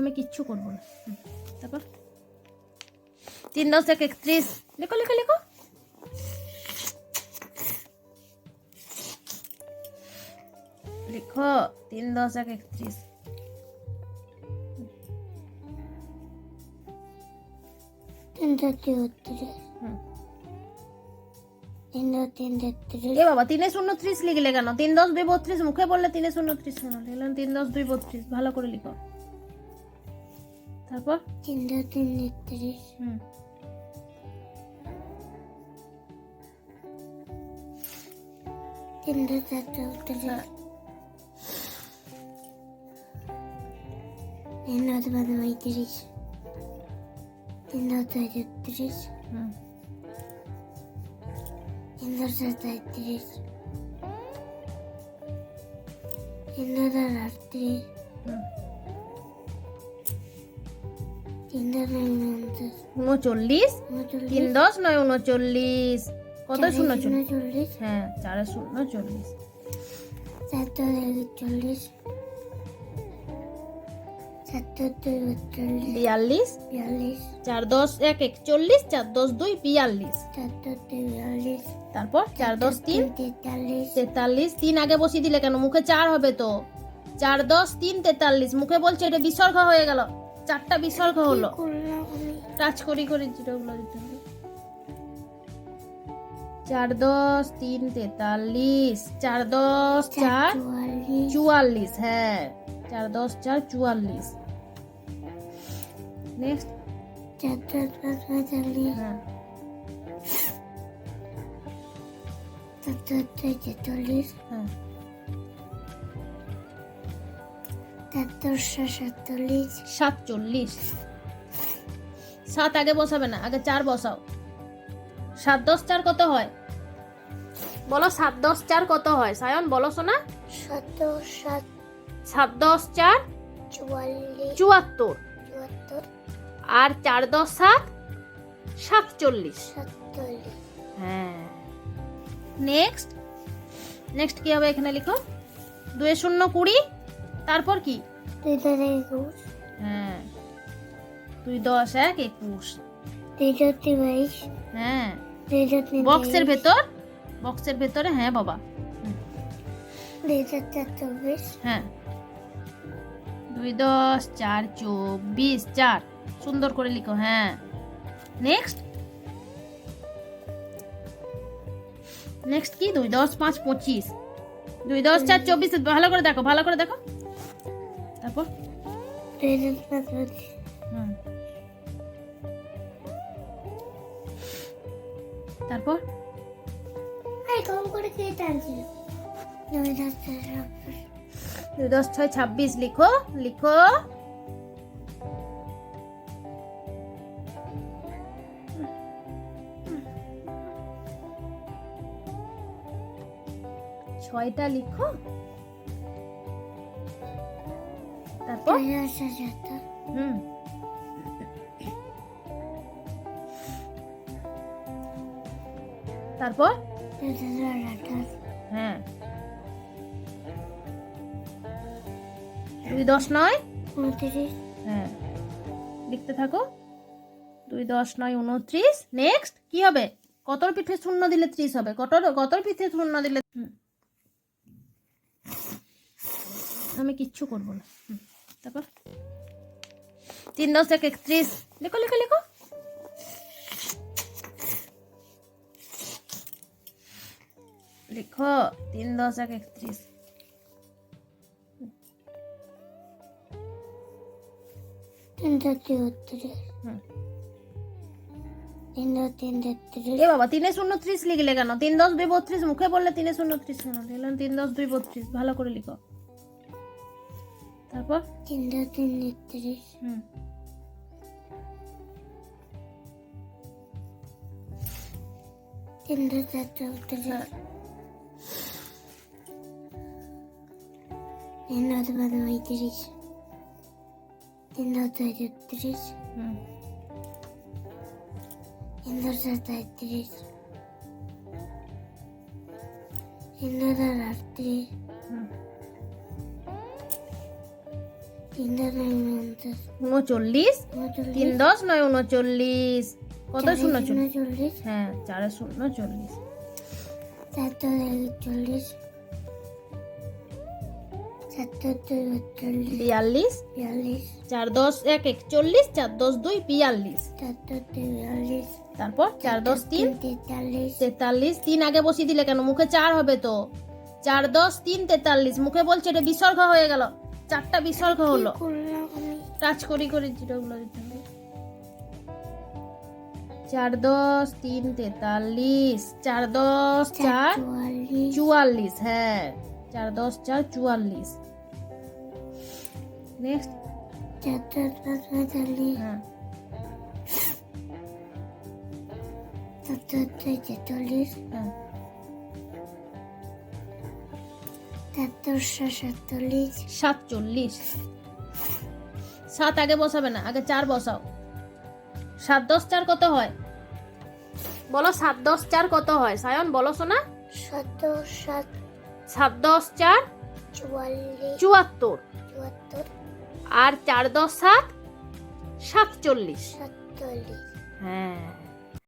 আমি কিচ্ছু করব না। তারপর তিন দশ এক একত্রিশ। লেখো লেখো লেখো। লিখো তিন দশ এক একত্রিশ। এ বাবা তিনে শূন্য ত্রিশ লিখলে কেন? তিন দশ দুই বত্রিশ মুখে বললে তিনে শূন্য ত্রিশ শূন্য। লিখলাম তিন দশ দুই বত্রিশ ভালো করে লিখো। তারপর তিনশো তিন তেত্রিশ হুম তিনশো চার চৌত্রিশ তিনশো পাঁচ পঁয়ত্রিশ তিনশো ছয় ছত্রিশ হুম তিনশো সাত তেত্রিশ তিনশো চার উনচল্লিশ তিন দশ নয় উনচল্লিশ কত শূন্য চল্লিশ হ্যাঁ চারে শূন্য চল্লিশ বিয়াল্লিশ চার দশ এক একচল্লিশ চার দশ দুই বিয়াল্লিশ তারপর চার দশ তিন তেতাল্লিশ তিন আগে বসিয়ে দিলে কেন মুখে চার হবে তো চার দশ তিন তেতাল্লিশ মুখে বলছে এটা বিসর্গ হয়ে গেল চারটা বিসর্গ হলো। টাচ করি করে জিরোগুলো দিতে হবে। চার দশ তিন তেতাল্লিশ চার দশ চার চুয়াল্লিশ। হ্যাঁ। চার দশ চার চুয়াল্লিশ। নেক্সট চারশো পাঁচ পঁয়তাল্লিশ হ্যাঁ। চারশো ছয় ছেচল্লিশ হ্যাঁ। সাতচল্লিশ। সাত আগে বসাবে না আগে চার বসাও। সাত দশ চার কত হয়? বলো সাত দশ চার কত হয়? সায়ন বলো শোনা। সাত দশ চার চুয়াত্তর। আর চার দশ সাত সাতচল্লিশ। হ্যাঁ। নেক্সট নেক্সট কি হবে এখানে লিখো? দুই শূন্য কুড়ি। তারপর কি? হ্যাঁ। দুই দশ এক একুশ। হ্যাঁ। বক্সের ভেতর? বক্সের ভেতরে? হ্যাঁ বাবা। হ্যাঁ। দুই দশ চার চব্বিশ চার। সুন্দর করে লিখো হ্যাঁ। নেক্সট নেক্সট কি? দুই দশ পাঁচ পঁচিশ। দুই দশ চার চব্বিশ ভালো করে দেখো ভালো করে দেখো। তারপর। তারপর? কম করে কে টানছিল দুই দশ ছয় ছাব্বিশ লিখো লিখো। ছয়টা লিখো? হুম তারপর হ্যাঁ দুই দশ নয় উনত্রিশ হ্যাঁ লিখতে থাকো দুই দশ নয় উনত্রিশ নেক্সট কি হবে? কতর পিঠে শূন্য দিলে ত্রিশ হবে? কতর কতর পিঠে শূন্য দিলে। আমি কিচ্ছু করব না হুম, তারপর? তিন দশ এক একত্রিশ। লেখো লেখো লেখো। লিখো তিন দশ এক একত্রিশ। এ বাবা তিনে শূন্য ত্রিশ লিখলে কেন? তিন দশ দুই বত্রিশ মুখে বললে তিনে শূন্য ত্রিশ কেন? লিখলাম তিন দশ দুই বত্রিশ ভালো করে লিখো। তারপর তিনশো তিন তেত্রিশ হুম তিনশো চার চৌত্রিশ হ্যাঁ। তিনশো পাঁচ পঁয়ত্রিশ তিনশো ছয় উনচল্লিশ তিন দশ নয় উনচল্লিশ কত শূন্য চল্লিশ হ্যাঁ চারে শূন্য চল্লিশ বিয়াল্লিশ চার দশ এক একচল্লিশ চার দশ দুই বিয়াল্লিশ তারপর চার দশ তিন তেতাল্লিশ তিন আগে বসিয়ে দিলে কেন মুখে চার হবে তো চার দশ তিন তেতাল্লিশ মুখে বলছে এটা বিসর্গ হয়ে গেল চারটা বিসর্গ হলো। টাচ করি করি জিরোগুলো দিতে হবে। চার দশ তিন তেতাল্লিশ চার দশ চার চুয়াল্লিশ। হ্যাঁ চার দশ চার চুয়াল্লিশ। নেক্সট চার হ্যাঁ চার হ্যাঁ। চার সাতচল্লিশ। সাত আগে বসাবে না আগে চার বসাও। সাত দশ চার কত হয়? বলো সাত দশ চার কত হয়? সায়ন বলো শোনা। সাত সাত সাত দশ চার চুয়াত্তর। চুয়াত্তর। আর চার দশ সাত সাতচল্লিশ। সাতচল্লিশ। হ্যাঁ।